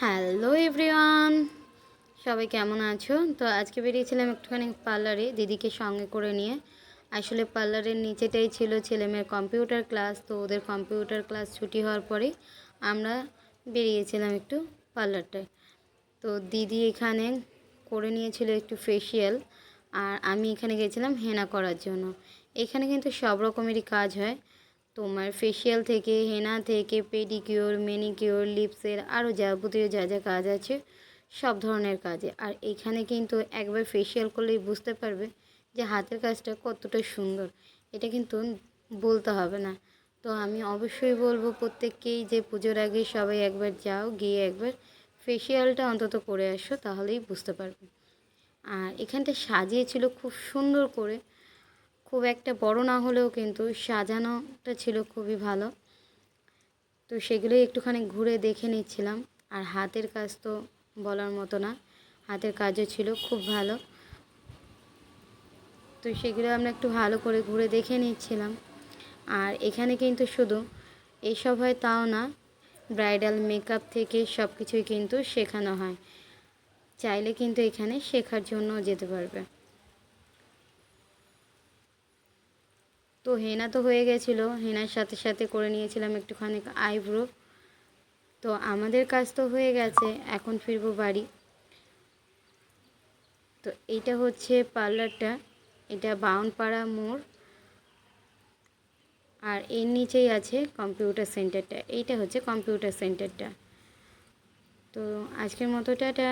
Hello everyone, সবাই কেমন আছো? তো আজকে বেরিয়েছিলাম একটুখানি পার্লারে দিদিকে সঙ্গে করে নিয়ে। আসলে পার্লারের নিচেটাই ছিল ছেলেমেয়ের কম্পিউটার ক্লাস, তো ওদের কম্পিউটার ক্লাস ছুটি হওয়ার পরে আমরা বেরিয়েছিলাম একটু পার্লারটায়। তো দিদি এখানে করে নিয়েছিল একটু ফেসিয়াল আর আমি এখানে গেছিলাম হেনা করার জন্য। এখানে কিন্তু সব রকমেরই কাজ হয়। তোমার ফেসিয়াল থেকে হেনা থেকে পেডিকিওর মেনিকিওর লিপসের আরও যাবতীয় যা যা কাজ আছে, সব ধরনের কাজে। আর এখানে কিন্তু একবার ফেসিয়াল করলেই বুঝতে পারবে যে হাতের কাজটা কতটা সুন্দর। এটা কিন্তু বলতে হবে না। তো আমি অবশ্যই বলব প্রত্যেককেই যে পুজোর আগে সবাই একবার যাও, গিয়ে একবার ফেসিয়ালটা অন্তত করে আসো, তাহলেই বুঝতে পারবে। আর এখানটা সাজিয়েছিল খুব সুন্দর করে। খুব একটা বড় না হলেও কিন্তু সাজানোটা ছিল খুবই ভালো। তো সেগুলোই একটুখানি ঘুরে দেখে নিচ্ছিলাম। আর হাতের কাজ তো বলার মতো না, হাতের কাজও ছিল খুব ভালো। তো সেগুলো আমরা একটু ভালো করে ঘুরে দেখে নিচ্ছিলাম। আর এখানে কিন্তু শুধু এইসব হয় তাও না, ব্রাইডাল মেকআপ থেকে সব কিছুই কিন্তু শেখানো হয়। চাইলে কিন্তু এখানে শেখার জন্য যেতে পারবে। তো হেনা তো হয়ে গেছিল। হেনার সাথে সাথে করে নিয়েছিলাম একটুখানি আইব্রো। তো আমাদের কাজ তো হয়ে গেছে, এখন ফিরবো বাড়ি। তো এইটা হচ্ছে পার্লারটা, এটা বাউনপাড়া মোড়। আর এর নিচেই আছে কম্পিউটার সেন্টারটা, এইটা হচ্ছে কম্পিউটার সেন্টারটা। তো আজকের মতো টাটা।